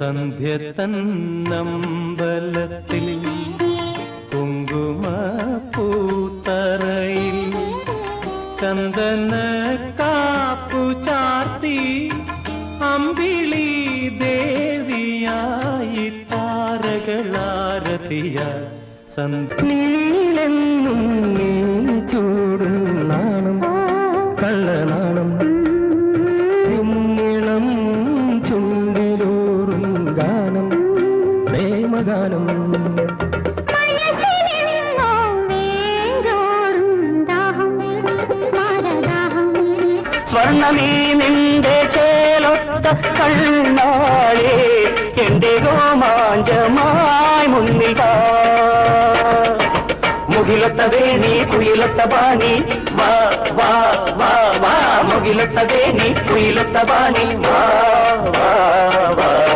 സന്ധ്യ തന്നമ്പലത്തിൽ കുങ്കുമ പൂത്തറയിൽ ചന്ദന കാപ്പു ചാർത്തി അമ്പിളി ദേവിയായി താരകളാരതിയ സന്ധ്യയിലെന്നും നീ ചൂടും നാണം കള്ളനാണം പ്രേമഗാനം സ്വർണമീ നിന്റെ ചേലൊത്ത കണ്ണാളെ എന്റെ രോമാഞ്ചമായി മുന്നിൽ. മുകിലൊത്ത വേണി കുയിലൊത്ത പാണി വാ വാ വാ വാ. മുകിലൊത്ത വേണി കുയിലൊത്ത പാണി വാ.